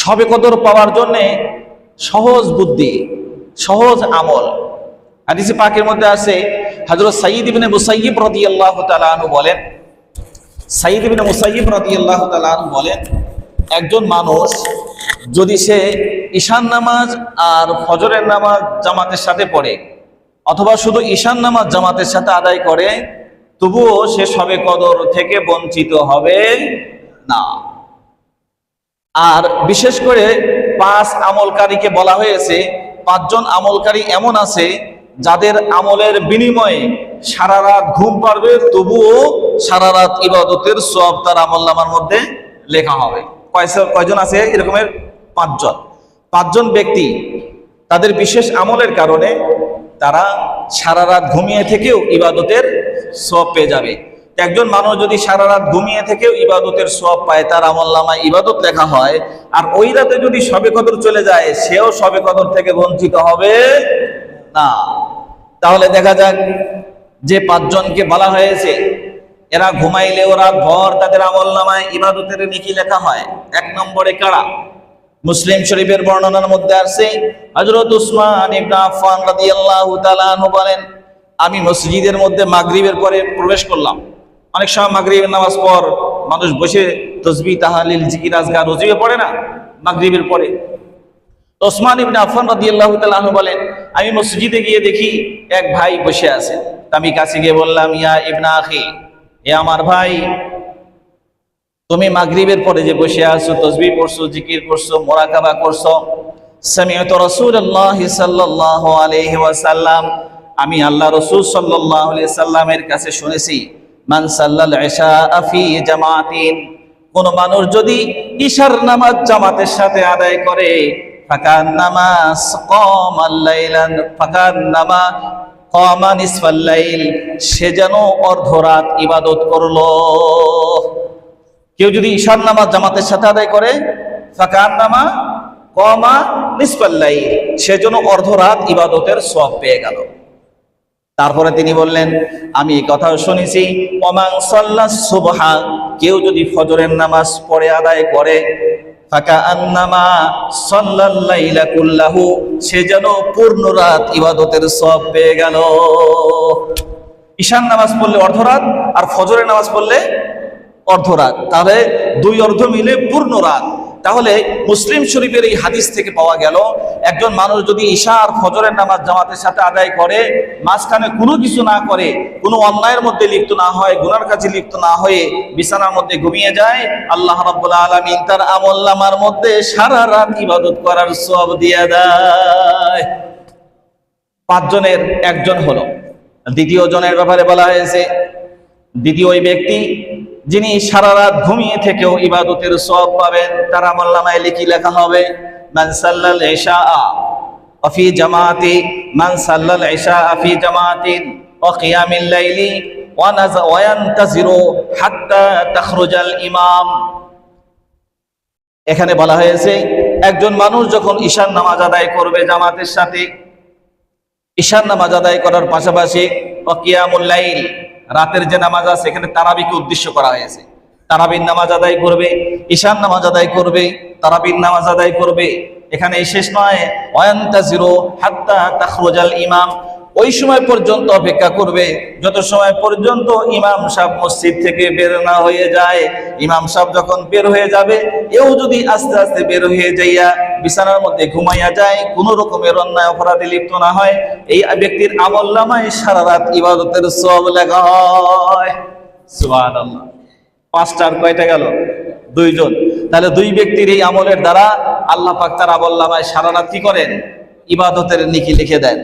সবে কদর পাওয়ার জন্যে সহজ বুদ্ধি, সহজ আমল। হাদিসে পাকের মধ্যে আছে, হযরত সাইয়্যিদ ইবনে মুসাইয়্যিব রাদিয়াল্লাহু তাআলা আনহু বলেন, সাইয়্যিদ ইবনে মুসাইয়্যিব রাদিয়াল্লাহু তাআলা আনহু বলেন, একজন মানুষ যদি সে ঈশান নামাজ আর ফজরের নামাজ জামাতের সাথে পড়ে, অথবা শুধু ঈশান নামাজ জামাতের সাথে আদায় করে, তবুও সে সবে কদর থেকে বঞ্চিত হবে না। আর বিশেষ করে পাঁচ আমলকারীকে বলা হয়েছে, পাঁচজন আমলকারী এমন আছে যাদের আমলের বিনিময়ে সারা রাত ঘুম পারবে তবুও সারা রাত ইবাদতের সব তার আমল নামার মধ্যে লেখা হবে। কয়জন আছে এরকমের? পাঁচজন। পাঁচজন ব্যক্তি, তাদের বিশেষ আমলের কারণে তারা সারা রাত ঘুমিয়ে থেকেও ইবাদতের সব পেয়ে যাবে। একজন মানুষ যদি সারা রাত ঘুমিয়ে থেকেও ইবাদতের সব পায়, তার আমল নামায় ইবাদত লেখা হয়, আর ওই রাতে যদি সবে কদর চলে যায়, সেও সবে কদর থেকে বঞ্চিত হবে না। তাহলে দেখা যাক যে পাঁচজনকে বলা হয়েছে, এরা ঘুমাইলে ওরা ভর তাদের আমল নামায় ইবাদতের নিকি লেখা হয়। এক নম্বরে কারা? মুসলিম শরীফের বর্ণনার মধ্যে আছে হযরত উসমান বলেন, আমি মসজিদের মধ্যে মাগরিবের পরে প্রবেশ করলাম। অনেক সময় মাগরিবের নামাজ পর মানুষ বসে তসবিহ, তাহালিল, জিকির, আজকার রজিবে পড়ে না? মাগরিবের পরে। ওসমান ইবনে আফফান রাদিয়াল্লাহু তাআলা আনহু বলেন, আমি মসজিদে গিয়ে দেখি এক ভাই বসে আছে। আমি কাছে গিয়ে বললাম, ইয়া ইবনা আখি, এ আমার ভাই, তুমি মাগরিবের পরে যে বসে আছো, তসবিহ পড়ছো, জিকির করছ, মোরাকাবা করছ সামিয়ত রাসূলুল্লাহ সাল্লাল্লাহু আলাইহি ওয়াসাল্লাম, আমি আল্লাহ রাসূল সাল্লাল্লাহু আলাইহি সাল্লামের কাছে শুনেছি। মান সাল্লাল ইশা ফি জামাতিন, কোন মানুষ যদি ঈশার নামাজ জামাতের সাথে আদায় করে ফাকান নামাজ কমাল লাইলান ফাকান নামা কমা নিসফাল লাইল, সে যেন অর্ধরাত ইবাদত করল। কেউ যদি ঈশান নামাজ জামাতের সাথে আদায় করে ফাকান নামা কমা নিসপাল্লাই সেজন্য অর্ধরাত ইবাদতের সব পেয়ে গেল। তারপরে তিনি বললেন, আমি কথাও শুনেছি অমাং সাল্লা সুবহা, কেউ যদি ফজরের নামাজ পড়ে আদায় করে আন্নামা সে যেন পূর্ণ রাত ইবাদতের সব পেয়ে গেল। ঈশান নামাজ পড়লে আর ফজরের নামাজ পড়লে অর্ধরাত। তাহলে দুই অর্ধ মিলে পূর্ণ রাত। তাহলে মুসলিম শরীফের এই হাদিস থেকে পাওয়া গেল, একজন মানুষ যদি ঈশা আর ফজরের নামাজ জামাতের সাথে আদায় করে, মাঝখানে কোনো কিছু না করে, কোনো অন্যায়ের মধ্যে লিপ্ত না হয়, গুনার কাছে লিপ্ত না হয়ে বিছানার মধ্যে ঘুমিয়ে যায়, আল্লাহ রাব্বুল আলামিন তার আমল নামার মধ্যে সারা রাত ইবাদত করার সব দিয়ে দেয়। পাঁচজনের, একজন হলো। দ্বিতীয় জনের ব্যাপারে বলা হয়েছে, দ্বিতীয় ওই ব্যক্তি যিনি সারা রাত ঘুমিয়ে থেকেও ইবাদতের সব পাবেন, তার আমল্লামায় লিখি লেখা হবে অফি জামাতি ইশা আফি জামাতিন এখানে বলা হয়েছে, একজন মানুষ যখন ঈশান নামাজ আদায় করবে জামাতের সাথে ঈশান নামাজ আদায় করার পাশাপাশি অকিয়ামুল্লাইল রাতের যে নামাজ আছে, এখানে তারাবিকে উদ্দেশ্য করা হয়েছে। তারাবির নামাজ আদায় করবে ঈশান নামাজ আদায় করবে, তারাবির নামাজ আদায় করবে। এখানে শেষ নয় জিরো ইমাম। ওই সময় পর্যন্ত অপেক্ষা করবে, যত সময় পর্যন্ত ইমাম সাহেব মসজিদ থেকে বের না হয়ে যায়, ইমাম সাহেব যখন বের হয়ে যাবে, এও যদি আস্তে আস্তে বের হয়ে যাইয়া বিছানার মধ্যে ঘুমাইয়া যায়, কোন রকমের অন্যায় অপরাধে লিপ্ত না হয় এই ব্যক্তির আমল নামায় সারা রাত ইবাদতের সব লেখা হয়। পাঁচটার কয়টা গেল? দুইজন। তাহলে দুই ব্যক্তির এই আমলের দ্বারা আল্লাহ পাক তার আমল সারা রাত কি করেন? ইবাদতের নিকি লিখে দেন।